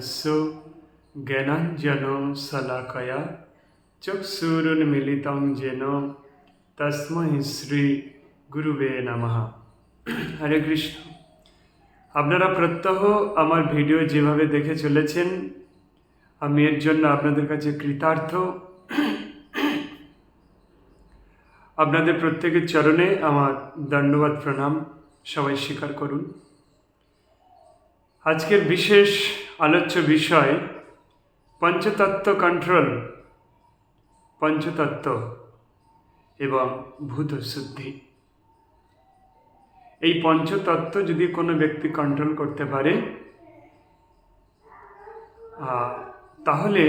অজ্ঞানতিমিরান্ধস্য জ্ঞানাঞ্জন শলাকয়া চক্ষুরুন্মিলিতং যেন তস্মৈ শ্রী গুরুবে নমঃ হরে কৃষ্ণ আপনারা প্রত্যহ আমার ভিডিও যেভাবে দেখে চলেছেন, আমি এর জন্য আপনাদের কাছে কৃতার্থ। আপনাদের প্রত্যেকের চরণে আমার দণ্ডবাদ প্রণাম। সবাই স্বীকার করুন। আজকের বিশেষ আলোচ্য বিষয় পঞ্চতত্ত্ব কন্ট্রোল পঞ্চতত্ত্ব এবং ভূত শুদ্ধি এই পঞ্চতত্ত্ব যদি কোনো ব্যক্তি কন্ট্রোল করতে পারে তাহলে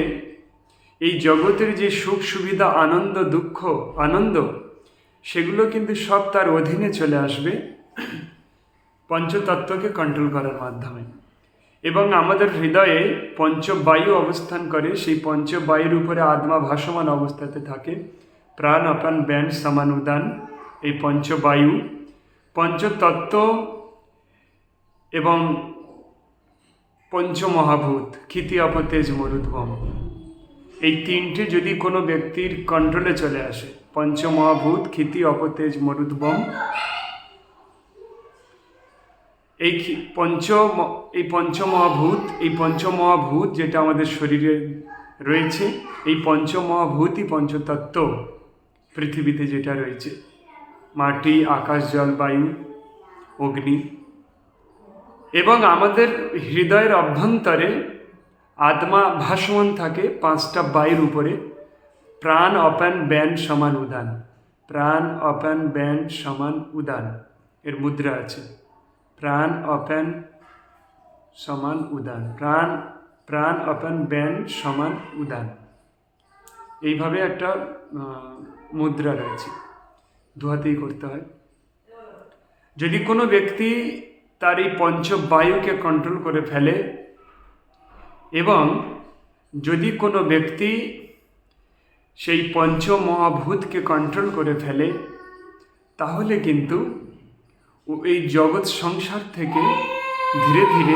এই জগতের যে সুখ, সুবিধা, আনন্দ, দুঃখ, আনন্দ, সেগুলো কিন্তু সব তার অধীনে চলে আসবে পঞ্চতত্ত্বকে কন্ট্রোল করার মাধ্যমে। এবং আমাদের হৃদয়ে পঞ্চবায়ু অবস্থান করে, সেই পঞ্চবায়ুর উপরে আত্মা ভাসমান অবস্থাতে থাকে। প্রাণ অপান ব্যান সমান উদান এই পঞ্চবায়ু। পঞ্চতত্ত্ব এবং পঞ্চমহাভূত, ক্ষিতি অপতেজ মরুদ্ভম এই তিনটে যদি কোনো ব্যক্তির কন্ট্রোলে চলে আসে, পঞ্চমহাভূত, ক্ষিতি অপতেজ মরুদ্ভম এই পঞ্চ এই পঞ্চমহাভূত এই পঞ্চমহাভূত যেটা আমাদের শরীরে রয়েছে, এই পঞ্চমহাভূতই পঞ্চতত্ত্ব পৃথিবীতে যেটা রয়েছে। মাটি, আকাশ জল বায়ু অগ্নি। এবং আমাদের হৃদয়ের অভ্যন্তরে আত্মা ভাসমান থাকে পাঁচটা বায়ুর উপরে। প্রাণ, অপান, ব্যান, সমান, উদান। প্রাণ, অপান, ব্যান, সমান, উদান এর মুদ্রা আছে। প্রাণ অপান সমান উদান। প্রাণ প্রাণ অপান ব্যান সমান উদান। এইভাবে একটা মুদ্রা রয়েছে। দুহাতেই করতে হয়। যদি কোনো ব্যক্তি তার এই পঞ্চবায়ুকে কন্ট্রোল করে ফেলে এবং যদি কোনো ব্যক্তি সেই পঞ্চমহাভূতকে কন্ট্রোল করে ফেলে, তাহলে কিন্তু ও এই জগৎ সংসার থেকে ধীরে ধীরে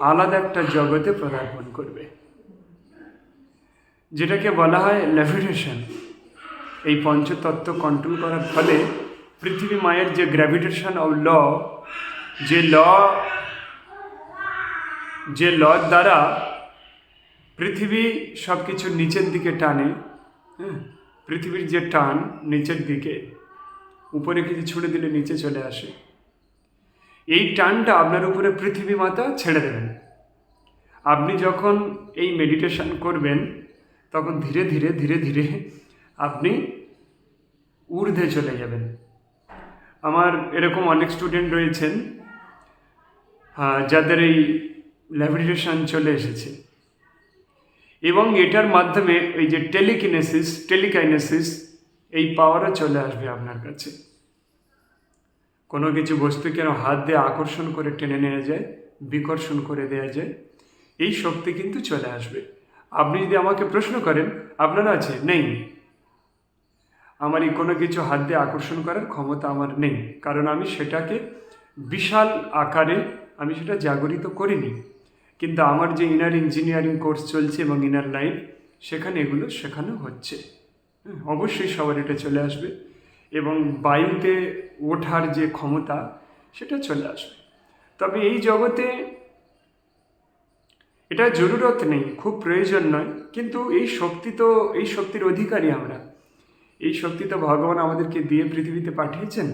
আলাদা একটা জগতে পদার্পণ করবে। যেটাকে বলা হয় লেভিটেশন এই পঞ্চতত্ত্ব কন্ট্রোল করার ফলে পৃথিবী মায়ের যে গ্র্যাভিটেশন অফ ল যে ল যে ল দ্বারা পৃথিবী সব কিছু নিচের দিকে টানে হ্যাঁ পৃথিবীর যে টান নিচের দিকে, উপরে কিছু ছুড়ে দিলে নিচে চলে আসে। এই টানটা আপনার উপরে পৃথিবী মাতা ছেড়ে দেবেন আপনি যখন এই মেডিটেশন করবেন, তখন ধীরে ধীরে ধীরে ধীরে আপনি ঊর্ধ্বে চলে যাবেন। আমার এরকম অনেক স্টুডেন্ট রয়েছেন যাদের এই ল্যাভিটেশন চলে এসেছে। এবং এটার মাধ্যমে এই যে টেলিকিনেসিস টেলিকাইনেসিস এই পাওয়ারও চলে আসবে আপনার কাছে। কোনো কিছু বস্তুকে হাত দিয়ে আকর্ষণ করে টেনে নেওয়া যায় বিকর্ষণ করে দেওয়া যায় এই শক্তি কিন্তু চলে আসবে। আপনি যদি আমাকে প্রশ্ন করেন আপনার আছে? নেই। আমার এই কোনো কিছু হাত দিয়ে আকর্ষণ করার ক্ষমতা আমার নেই কারণ আমি সেটাকে বিশাল আকারে আমি সেটা জাগরিত করিনি। কিন্তু আমার যে ইনার ইঞ্জিনিয়ারিং কোর্স চলছে এবং ইনার লাইফ সেখানে এগুলো শেখানো হচ্ছে। হুম, অবশ্যই সবার এটা চলে আসবে। এবং বায়ুতে ওঠার যে ক্ষমতা, সেটা চলে আসবে। তবে এই জগতে এটা জরুরত নেই, খুব প্রয়োজন নয়। কিন্তু এই শক্তি তো, এই শক্তির অধিকারী আমরা। এই শক্তি তো ভগবান আমাদেরকে দিয়ে পৃথিবীতে পাঠিয়েছেন।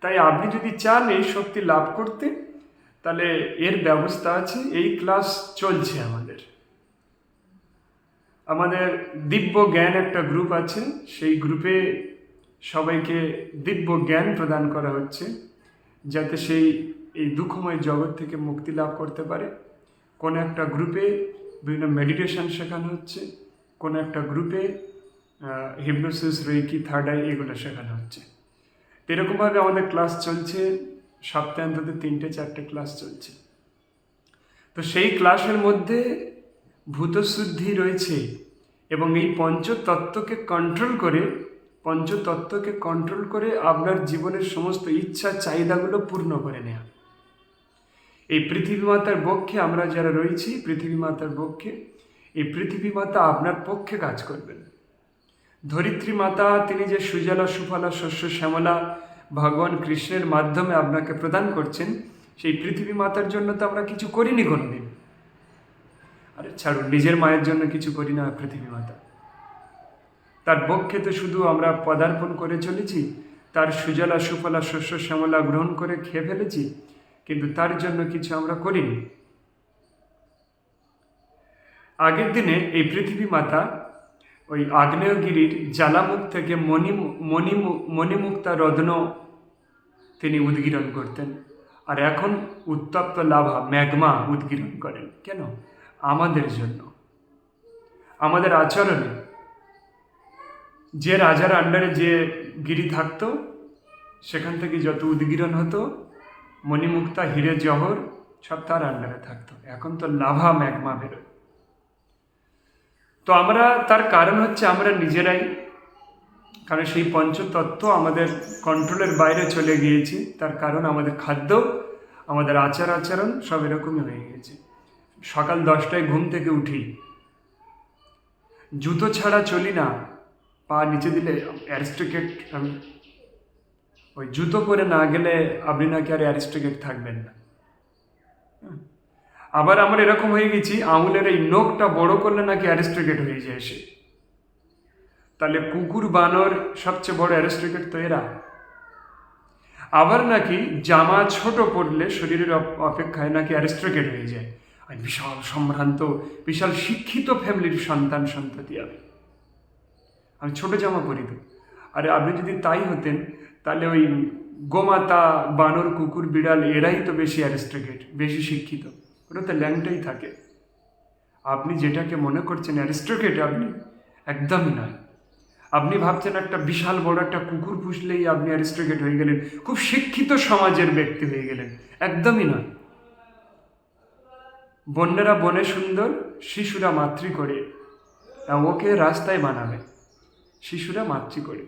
তাই আপনি যদি চান এই শক্তি লাভ করতে, তাহলে এর ব্যবস্থা আছে, এই ক্লাস চলছে আমাদের। আমাদের দিব্য জ্ঞান একটা গ্রুপ আছে, সেই গ্রুপে সবাইকে দিব্য জ্ঞান প্রদান করা হচ্ছে, যাতে সেই এই দুঃখময় জগৎ থেকে মুক্তি লাভ করতে পারে। কোনো একটা গ্রুপে বিভিন্ন মেডিটেশন শেখানো হচ্ছে, কোনো একটা গ্রুপে হিপনোসিস রেকি থার্ড আই এগুলো শেখানো হচ্ছে। এরকমভাবে আমাদের ক্লাস চলছে, সপ্তাহে অন্তত তিনটে, চারটে ক্লাস চলছে। তো সেই ক্লাসের মধ্যে ভূতশুদ্ধি রয়েছে এবং এই পঞ্চতত্ত্বকে কন্ট্রোল করে পঞ্চতত্ত্বকে কন্ট্রোল করে আপনার জীবনের সমস্ত ইচ্ছা, চাহিদাগুলো পূর্ণ করে নেওয়া এই পৃথিবী মাতার পক্ষে আমরা যারা রয়েছি, পৃথিবী মাতার পক্ষে, এই পৃথিবী মাতা আপনার পক্ষে কাজ করবেন। ধরিত্রী মাতা, তিনি যে সুজলা, সুফলা, শস্য, শ্যামলা, ভগবান কৃষ্ণের মাধ্যমে আপনাকে প্রদান করছেন, সেই পৃথিবী মাতার জন্য তো আমরা কিছু করিনি কোনোদিন। আরে ছাড়ুন, নিজের মায়ের জন্য কিছু করি না পৃথিবী মাতা। তার পক্ষে তো শুধু আমরা পদার্পণ করে চলেছি, তার সুজলা সুফলা শস্য শ্যামলা গ্রহণ করে খেয়ে ফেলেছি, কিন্তু তার জন্য কিছু আমরা করিনি। আগের দিনে এই পৃথিবী মাতা ওই আগ্নেয়গিরির জ্বালামুখ থেকে মণি মণি মণিমুক্তা রত্ন তিনি উদ্গীরণ করতেন আর এখন উত্তপ্ত লাভা ম্যাগমা উদ্গীরণ করেন। কেন? আমাদের জন্য। আমাদের আচরণে যে রাজার আন্ডারে যে গিরি থাকতো, সেখান থেকে যত উদ্গীরণ হতো, মণিমুক্তা, হিরে জহর, সব তার আন্ডারে থাকতো। এখন তো লাভা ম্যাগমা বেরোয় তো আমরা, তার কারণ হচ্ছে আমরা নিজেরাই, কারণ সেই পঞ্চতত্ত্ব আমাদের কন্ট্রোলের বাইরে চলে গিয়েছে, তার কারণ আমাদের খাদ্য, আমাদের আচার আচরণ সব এরকমই হয়ে গিয়েছে। সকাল দশটায় ঘুম থেকে উঠি। জুতো ছাড়া চলি না। পা নিচে দিলে অ্যারিস্টোকেট ওই জুতো পরে না গেলে আপনি নাকি আর অ্যারিস্টোকেট থাকবেন না আবার আমার এরকম হয়ে গেছি আঙুলের এই নখটা বড় করলে নাকি অ্যারিস্টোকেট হয়ে যায় সে তাহলে কুকুর বানর সবচেয়ে বড় অ্যারিস্টোকেট তো এরা আবার নাকি জামা ছোট পড়লে শরীরের অপেক্ষায় নাকি অ্যারিস্টোকেট হয়ে যায় বিশাল সম্ভ্রান্ত বিশাল শিক্ষিত ফ্যামিলির সন্তান সন্ততি আমি আমি ছোট জামা পরি তো। আরে আপনি যদি তাই হতেন, তাহলে ওই গোমাতা, বানর, কুকুর, বিড়াল, এরাই তো বেশি অ্যারিস্টোকেট বেশি শিক্ষিত। ওরা তো ল্যাংটাই থাকে। আপনি যেটাকে মনে করছেন অ্যারিস্টোকেট আপনি একদমই নয়। আপনি ভাবছেন একটা বিশাল বড় একটা কুকুর পুষলেই আপনি অ্যারিস্টোকেট হয়ে গেলেন, খুব শিক্ষিত সমাজের ব্যক্তি হয়ে গেলেন। একদমই নয়। বন্যেরা বনে সুন্দর, শিশুরা মাতৃ করে ওকে রাস্তায় বানাবে। শিশুরা মাতৃ করে।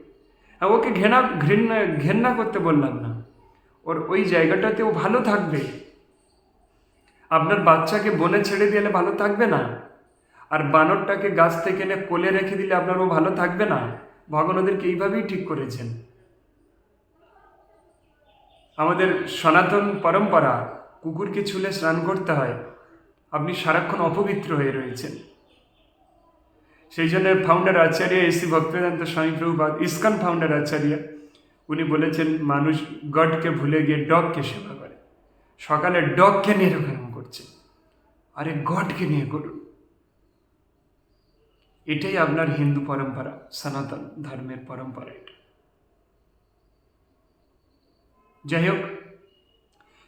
ওকে ঘেনা ঘৃণা, ঘেন্না করতে বললাম না। ওর ওই জায়গাটাতে ও ভালো থাকবে। আপনার বাচ্চাকে বনে ছেড়ে দিলে ভালো থাকবে না? আর বানরটাকে গাছ থেকে এনে কোলে রেখে দিলে আপনার ও ভালো থাকবে না? ভগবান ওদেরকে এইভাবেই ঠিক করেছেন। আমাদের সনাতন পরম্পরা, কুকুরকে ছুলে স্নান করতে হয়। আপনি সারাক্ষণ অপবিত্র হয়ে রয়েছেন। সেই জন্য ফাউন্ডার আচার্য এসি ভক্তবেদান্ত স্বামী প্রভুপাদ, ইস্কন ফাউন্ডার আচার্য, উনি বলেছেন, মানুষ গডকে ভুলে গিয়ে ডগকে সেবা করে। সকালে ডগকে নিয়ে এরকম করছে। আরে গডকে নিয়ে করুন। এটাই আপনার হিন্দু পরম্পরা, সনাতন ধর্মের পরম্পরা এটা। যাই হোক,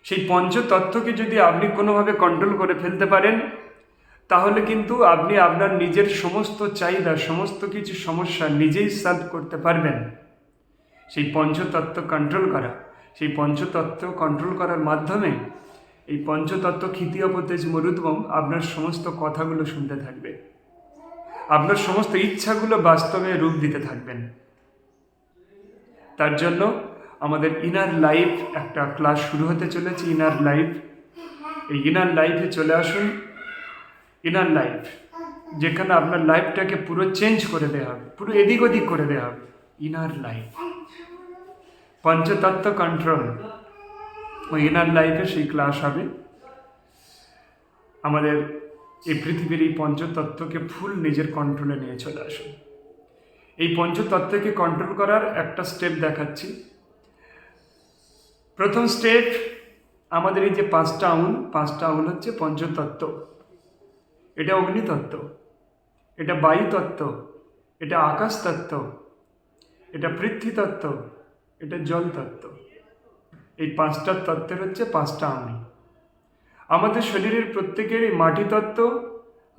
সেই পঞ্চতত্ত্বকে যদি আপনি কোনোভাবে কন্ট্রোল করে ফেলতে পারেন তাহলে কিন্তু আপনি আপনার নিজের সমস্ত চাহিদা, সমস্ত কিছু সমস্যা নিজেই সলভ করতে পারবেন। সেই পঞ্চতত্ত্ব কন্ট্রোল করা। সেই পঞ্চতত্ত্ব কন্ট্রোল করার মাধ্যমে এই পঞ্চতত্ত্ব ক্ষিতীয়পতেজ মরুদ্বম আপনার সমস্ত কথাগুলো শুনতে থাকবে। আপনার সমস্ত ইচ্ছাগুলো বাস্তবে রূপ দিতে থাকবেন। তার জন্য আমাদের ইনার লাইফ একটা ক্লাস শুরু হতে চলেছে ইনার লাইফ এই ইনার লাইফে চলে আসুন। ইনার লাইফ যেখানে আপনার লাইফটাকে পুরো চেঞ্জ করে দেওয়া হবে, পুরো এদিক ওদিক করে দেওয়া হবে ইনার লাইফ পঞ্চতত্ত্ব কন্ট্রোল ওই ইনার লাইফে সেই ক্লাস হবে। আমাদের এই পৃথিবীর এই পঞ্চতত্ত্বকে ফুল নিজের কন্ট্রোলে নিয়ে চলে আসুন। এই পঞ্চতত্ত্বকে কন্ট্রোল করার একটা স্টেপ দেখাচ্ছি। প্রথম স্টেপ আমাদের এই যে পাঁচটা আঙুল পাঁচটা আঙুল হচ্ছে পঞ্চতত্ত্ব। এটা অগ্নিতত্ত্ব, এটা বায়ুতত্ত্ব, এটা আকাশ তত্ত্ব এটা পৃথ্বীতত্ত্ব এটা জল তত্ত্ব এই পাঁচটা তত্ত্বের হচ্ছে পাঁচটা আমি আমাদের শরীরের প্রত্যেকেরই মাটি তত্ত্ব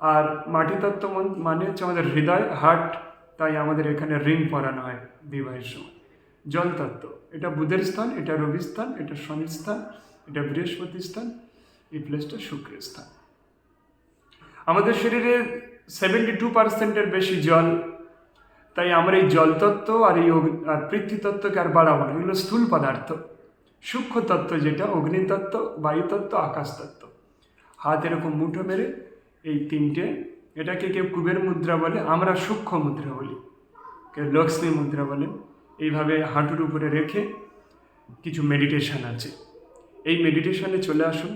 আর মাটি তত্ত্ব মানে হচ্ছে আমাদের হৃদয়, হার্ট, তাই আমাদের এখানে রিং পরানো হয় বিবাহের সময়। জল তত্ত্ব এটা বুধের স্থান, এটা রবির স্থান, এটা শনির স্থান, এটা বৃহস্পতির স্থান, এই প্লেসটা শুক্রের স্থান। আমাদের শরীরে সেভেন্টি টু পার্সেন্টের বেশি জল, তাই আমরা এই জলতত্ত্ব আর এই আর পৃথ্বীতত্ত্বকে আর বাড়াবো না। এগুলো স্থূল পদার্থ সূক্ষ্ম তত্ত্ব যেটা, অগ্নিতত্ত্ব, বায়ুতত্ত্ব, আকাশতত্ত্ব। হাত এরকম মুঠো মেরে এই তিনটে, এটাকে কেউ কুবের মুদ্রা বলে, আমরা সূক্ষ্ম মুদ্রা বলি। কেউ লক্ষ্মী মুদ্রা বলেন এইভাবে হাঁটুর উপরে রেখে কিছু মেডিটেশন আছে। এই মেডিটেশনে চলে আসুন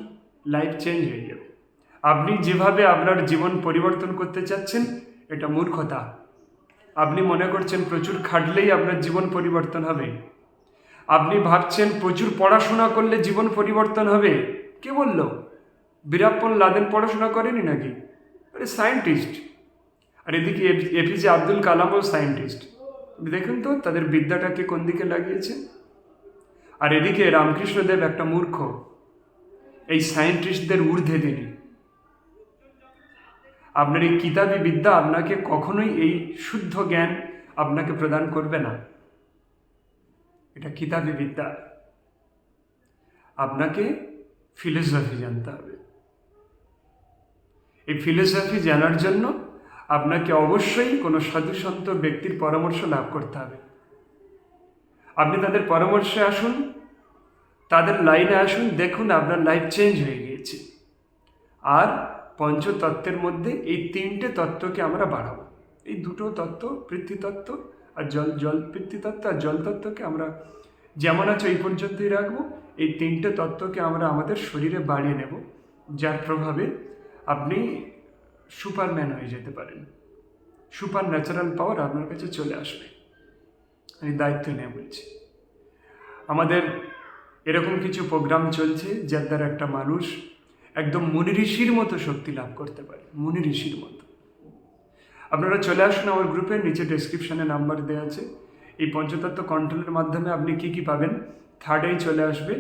লাইফ চেঞ্জ হয়ে যাবে। আপনি যেভাবে আপনার জীবন পরিবর্তন করতে চাচ্ছেন, এটা মূর্খতা। আপনি মনে করছেন প্রচুর খাটলেই আপনার জীবন পরিবর্তন হবে। আপনি ভাবছেন প্রচুর পড়াশোনা করলে জীবন পরিবর্তন হবে। কে বলল? বীরাপ্পন লাদেন পড়াশোনা করেনি নাকি? আরে, সায়েন্টিস্ট। আর এদিকে এপিজে আব্দুল কালামও সায়েন্টিস্ট। দেখুন তো, তাদের বিদ্যাটাকে কোন দিকে লাগিয়েছে। আর এদিকে রামকৃষ্ণদেব একটা মূর্খ। এই সায়েন্টিস্টদের ঊর্ধ্বে তিনি। আপনার এই কিতাবি বিদ্যা আপনাকে কখনোই এই শুদ্ধ জ্ঞান আপনাকে প্রদান করবে না। এটা কিতাবি বিদ্যা। আপনাকে ফিলোসফি জানতে হবে। এই ফিলোসফি জানার জন্য আপনাকে অবশ্যই কোনো সাধুসন্ত ব্যক্তির পরামর্শ লাভ করতে হবে। আপনি তাদের পরামর্শে আসুন, তাদের লাইনে আসুন, দেখুন আপনার লাইফ চেঞ্জ হয়ে গিয়েছে। আর পঞ্চতত্ত্বের মধ্যে এই তিনটে তত্ত্বকে আমরা বাড়াবো। এই দুটো তত্ত্ব পৃথ্বীতত্ত্ব আর জল জল পৃথ্বীতত্ত্ব আর জল তত্ত্বকে আমরা যেমন আছে এই পর্যন্তই রাখব। এই তিনটে তত্ত্বকে আমরা আমাদের শরীরে বাড়িয়ে নেব, যার প্রভাবে আপনি সুপারম্যান হয়ে যেতে পারেন। সুপার ন্যাচারাল পাওয়ার আপনার কাছে চলে আসবে। আমি দায়িত্ব নিয়ে বলছি। আমাদের এরকম কিছু প্রোগ্রাম চলছে, যার দ্বারা একটা মানুষ একদম মুনি ঋষির মতো শক্তি লাভ করতে পারে, মুনি ঋষির মতো। আপনারা চলে আসুন আমার গ্রুপে, নিচে ডেসক্রিপশনে নাম্বার দেওয়া আছে। এই পঞ্চতত্ত্ব কন্ট্রোলের মাধ্যমে আপনি কি কি পাবেন? থার্ডেই চলে আসবে,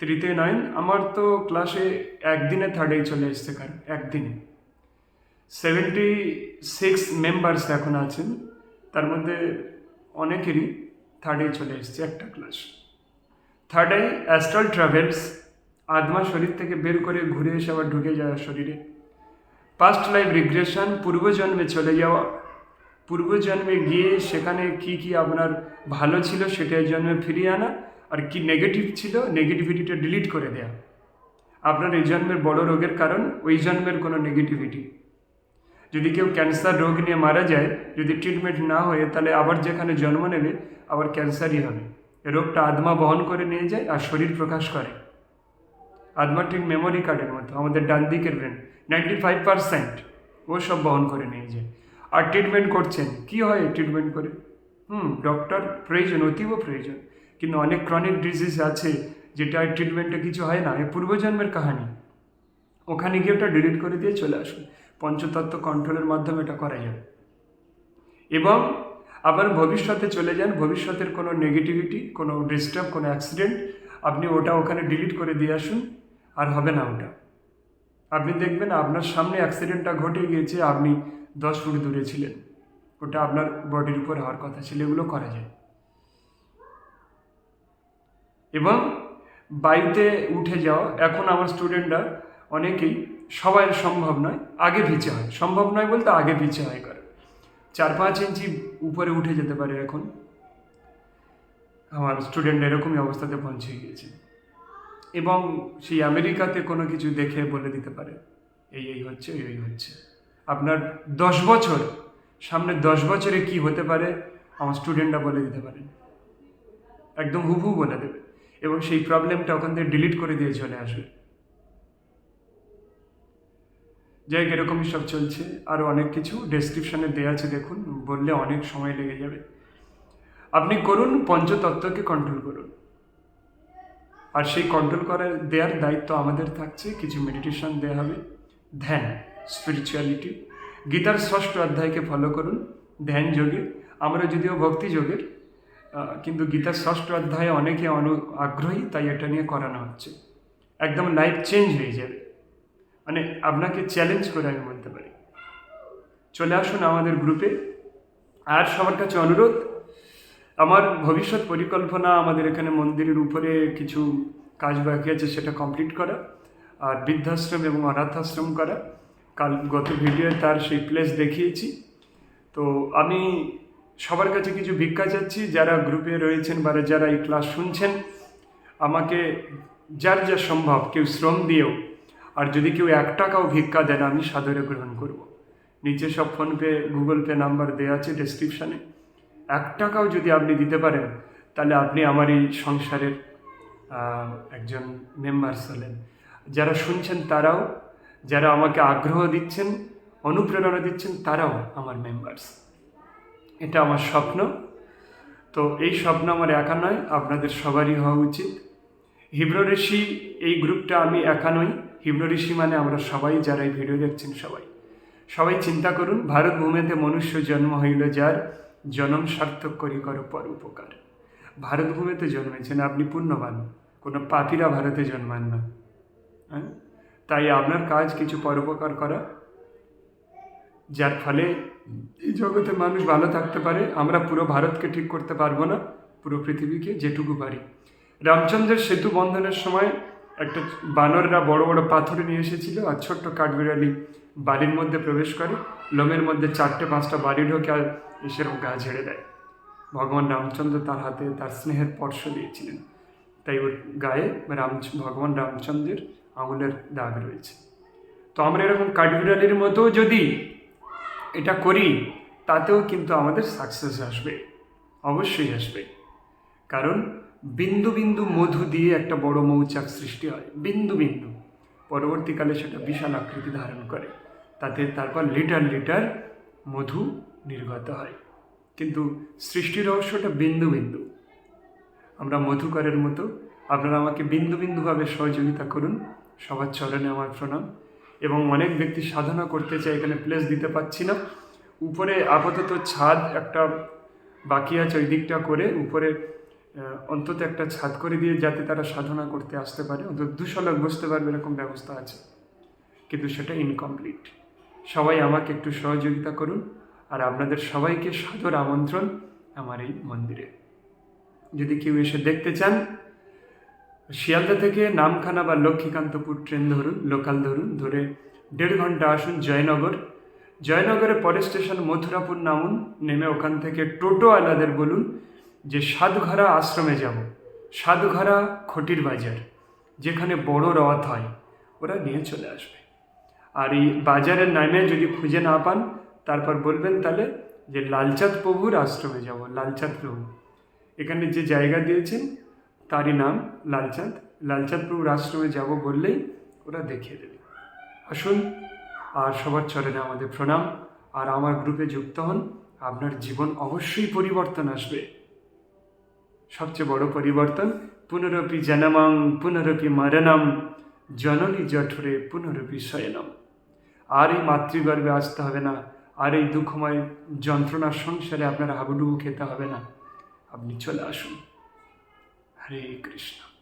তৃতীয় নাইন আমার তো ক্লাসে একদিনে থার্ডেই চলে এসছে কারণ, একদিনে। সেভেন্টি সিক্স মেম্বার্স এখন আছেন, তার মধ্যে অনেকেরই থার্ডেই চলে এসছে একটা ক্লাস থার্ডে অ্যাস্ট্রাল ট্রাভেলস আত্মা শরীর থেকে বের করে ঘুরে এসে আবার ঢুকে যাওয়া শরীরে। পাস্ট লাইফ রিগ্রেশন পূর্বজন্মে চলে যাওয়া। পূর্বজন্মে গিয়ে সেখানে কি কি আপনার ভালো ছিল সেটা এই জন্মে ফিরিয়ে আনা আর কি নেগেটিভ ছিল নেগেটিভিটিটা ডিলিট করে দেয়া। আপনার এই জন্মের বড় রোগের কারণ ওই জন্মের কোনো নেগেটিভিটি যদি কেউ ক্যান্সার রোগ নিয়ে মারা যায়, যদি ট্রিটমেন্ট না হয়ে তাহলে আবার যেখানে জন্ম নেবে আবার ক্যান্সারই হবে। রোগটা আত্মা বহন করে নিয়ে যায় আর শরীর প্রকাশ করে। আত্মা মেমোরি কার্ডের মতো, আমাদের ডান দিকের ব্রেন নাইনটি ফাইভ পারসেন্ট ও সব বহন করে নিয়ে যায়। আর ট্রিটমেন্ট করছেন, কি হয় ট্রিটমেন্ট করে? হুম ডক্টর প্রয়োজন, অতীব প্রয়োজন। কিন্তু অনেক ক্রনিক ডিজিজ আছে, যেটা ট্রিটমেন্টে কিছু হয় না, এ পূর্বজন্মের কাহানি। ওখানে গিয়ে ওটা ডিলিট করে দিয়ে চলে আসুন। পঞ্চতত্ত্ব কন্ট্রোলের মাধ্যমে এটা করা যাবে। এবং আবার ভবিষ্যতে চলে যান, ভবিষ্যতের কোনো নেগেটিভিটি কোনো ডিস্টার্ব কোনো অ্যাক্সিডেন্ট আপনি ওটা ওখানে ডিলিট করে দিয়ে আসুন। আর হবে না ওটা। আপনি দেখবেন আপনার সামনে অ্যাক্সিডেন্টটা ঘটে গিয়েছে, আপনি দশ ফুট দূরে ছিলেন। ওটা আপনার বডির উপর হওয়ার কথা ছিল, এগুলো করা যায়। এবং বাড়িতে উঠে যাওয়া, এখন আমার স্টুডেন্টরা অনেকেই সবাই সম্ভব নয়, আগে পিছে হয়। সম্ভব নয় বলতে আগে পিছে হয় করে। চার পাঁচ ইঞ্চি উপরে উঠে যেতে পারে এখন। আমার স্টুডেন্ট এরকমই অবস্থাতে পৌঁছে গিয়েছে। এবং সেই আমেরিকাতে কোনো কিছু দেখে বলে দিতে পারে, এই এই হচ্ছে, এই এই হচ্ছে। আপনার দশ বছর, সামনে দশ বছরে কি হতে পারে, আমার স্টুডেন্টরা বলে দিতে পারেন একদম হুবহু বলে দেবে। এবং সেই প্রবলেমটা ওখান থেকে ডিলিট করে দিয়ে চলে আসবে। যাই হোক, এরকমই সব চলছে। আরও অনেক কিছু ডেসক্রিপশানে দেওয়া আছে, দেখুন। বললে অনেক সময় লেগে যাবে। আপনি করুন, পঞ্চতত্ত্বকে কন্ট্রোল করুন। আর সেই কন্ট্রোল করার দেওয়ার দায়িত্ব আমাদের থাকছে, কিছু মেডিটেশন দেওয়া হবে। ধ্যান স্পিরিচুয়ালিটি গীতার ষষ্ঠ অধ্যায়কে ফলো করুন, ধ্যান যোগে। আমরা যদিও ভক্তি যোগের কিন্তু গীতার ষষ্ঠ অধ্যায়ে অনেকে অনু, আগ্রহী, তাই এটা নিয়ে করানো হচ্ছে। একদম লাইফ চেঞ্জ হয়ে যাবে। মানে আপনাকে চ্যালেঞ্জ করে আমি বলতে পারি। চলে আসুন আমাদের গ্রুপে আর সবার কাছে অনুরোধ আমার ভবিষ্যৎ পরিকল্পনা আমাদের এখানে মন্দিরের উপরে কিছু কাজ বাকি আছে, সেটা কমপ্লিট করা আর বৃদ্ধাশ্রম এবং অনাথাশ্রম করা। কাল গত ভিডিওয়ে তার সেই প্লেস দেখিয়েছি। তো আমি সবার কাছে কিছু ভিক্ষা চাচ্ছি, যারা গ্রুপে রয়েছেন বা যারা এই ক্লাস শুনছেন, আমাকে যার যা সম্ভব কেউ শ্রম দিয়েও, আর যদি কেউ এক টাকাও ভিক্ষা দেন, আমি সাদরে গ্রহণ করব। নিচে সব ফোনপে গুগল পে নাম্বার দেওয়া আছে ডেসক্রিপশানে এক টাকাও যদি আপনি দিতে পারেন, তাহলে আপনি আমার এই সংসারের একজন মেম্বার্স হলেন। যারা শুনছেন তারাও, যারা আমাকে আগ্রহ দিচ্ছেন, অনুপ্রেরণা দিচ্ছেন, তারাও আমার মেম্বার্স এটা আমার স্বপ্ন। তো এই স্বপ্ন আমার একা নয়, আপনাদের সবারই হওয়া উচিত। হিব্রো ঋষি, এই গ্রুপটা আমি একা নই। হিব্রো ঋষি মানে আমরা সবাই, যারা এই ভিডিও দেখছেন সবাই। সবাই চিন্তা করুন ভারত ভূমিতে মনুষ্য জন্ম হইল যার জনম সার্থক করি কর পর উপকার। ভারতভূমিতে জন্মেছেন আপনি পুণ্যবান, কোনো পাপীরা ভারতে জন্মান না। হ্যাঁ? তাই আপনার কাজ কিছু পরোপকার করা, যার ফলে এই জগতে মানুষ ভালো থাকতে পারে, আমরা পুরো ভারতকে ঠিক করতে পারব না, পুরো পৃথিবীকে যেটুকু পারি। রামচন্দ্রের সেতু বন্ধনের সময় একটা বানররা বড় বড় পাথর নিয়ে এসেছিল আর ছোট্ট কাঠবিড়ালি বাড়ির মধ্যে প্রবেশ করে। লোমের মধ্যে চারটে পাঁচটা বাড়ি ঢোকে আর এসেরকম গা ঝেড়ে দেয়। ভগবান রামচন্দ্র তার হাতে তার স্নেহের স্পর্শ দিয়েছিলেন। তাই ওর গায়ে রাম, ভগবান রামচন্দ্রের আঙুলের দাগ রয়েছে। তো আমরা এরকম কাঠবিড়ালির মতো যদি এটা করি, তাতেও কিন্তু আমাদের সাকসেস আসবে। অবশ্যই আসবে। কারণ বিন্দু বিন্দু মধু দিয়ে একটা বড় মৌচাক সৃষ্টি হয়। বিন্দু বিন্দু। পরবর্তীকালে সেটা বিশাল আকৃতি ধারণ করে। তাতে তারপর লিটার লিটার মধু নির্গত হয়। কিন্তু সৃষ্টি রহস্যটা বিন্দু বিন্দু। আমরা মধুকরের মতো, আপনারা আমাকে বিন্দু বিন্দুভাবে সহযোগিতা করুন, সবার চরণে আমার প্রণাম। এবং অনেক ব্যক্তি সাধনা করতে চায়, এখানে প্লেস দিতে পারছি না। উপরে আপাতত ছাদ একটা বাকি আছে ওই দিকটা করে, উপরে অন্তত একটা ছাদ করে দিয়ে যাতে তারা সাধনা করতে আসতে পারে। অন্তত দুশো লোক বসতে পারবে এরকম ব্যবস্থা আছে। কিন্তু সেটা ইনকমপ্লিট সবাই আমাকে একটু সহযোগিতা করুন আর আপনাদের সবাইকে সাদর আমন্ত্রণ আমার এই মন্দিরে। যদি কেউ এসে দেখতে চান, শিয়ালদা থেকে নামখানা বা লক্ষ্মীকান্তপুর ট্রেন ধরুন, লোকাল ধরুন, ধরে দেড় ঘণ্টা আসুন জয়নগর। জয়নগরে পরের স্টেশন মথুরাপুর নামুন, নেমে ওখান থেকে টোটো আলাদের বলুন যে সাতঘরা আশ্রমে যাব। সাতঘরা খটির বাজার, যেখানে বড় রথ হয়, ওরা নিয়ে চলে আসবে। আর এই বাজারের নামে যদি খুঁজে না পান, তারপর বলবেন তাহলে যে লালচাঁদ প্রভুর আশ্রমে যাব, লালচাঁদ প্রভু। এখানে যে জায়গা দিয়েছেন, তারই নাম লালচাঁদ। লালচাঁদ প্রভুর আশ্রমে যাব বললেই ওরা দেখিয়ে দেবে। আসুন আর সবার চরণে আমাদের প্রণাম। আর আমার গ্রুপে যুক্ত হন, আপনার জীবন অবশ্যই পরিবর্তন আসবে। সবচেয়ে বড় পরিবর্তন, পুনরপি জনমাং পুনরপি মরণম, জননী জঠরে পুনরপি শয়নম। আর এই মাতৃগর্ভে আসতে হবে না। আর এই দুঃখময় যন্ত্রণার সংসারে আপনার হাবুডুবু খেতে হবে না। আপনি চলে আসুন। হরে কৃষ্ণ।